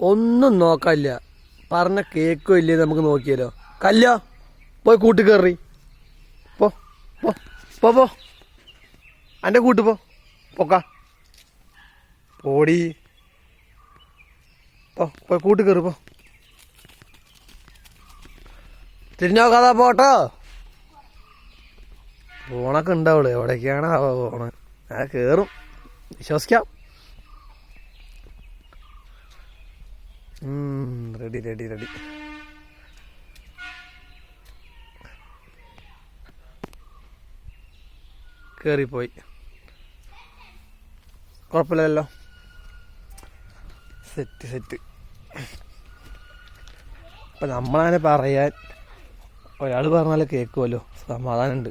ഒന്നും നോക്കാനില്ല പറഞ്ഞ കേക്കോ ഇല്ലേ നമുക്ക് നോക്കിയാലോ. കല്ല പോയി കൂട്ടി കയറി. പോ പോ പോ പോ. എന്റെ കൂട്ട് പോ. പോക്ക. പോടി. പോ പോയി കൂട്ടി കയറി പോ. തിരിഞ്ഞോക്കാതാ പോട്ടോ ഫോണൊക്കെ ഉണ്ടാവുള്ളൂ എവിടേക്കാണ് ആ ഫോണ് ഞാൻ കയറും വിശ്വസിക്കാം. റെഡി റെഡി റെഡി കയറിപ്പോയി കുഴപ്പമില്ലല്ലോ. Set set. അപ്പം നമ്മളങ്ങനെ പറയാൻ ഒരാൾ പറഞ്ഞാൽ കേൾക്കുമല്ലോ സമാധാനമുണ്ട്.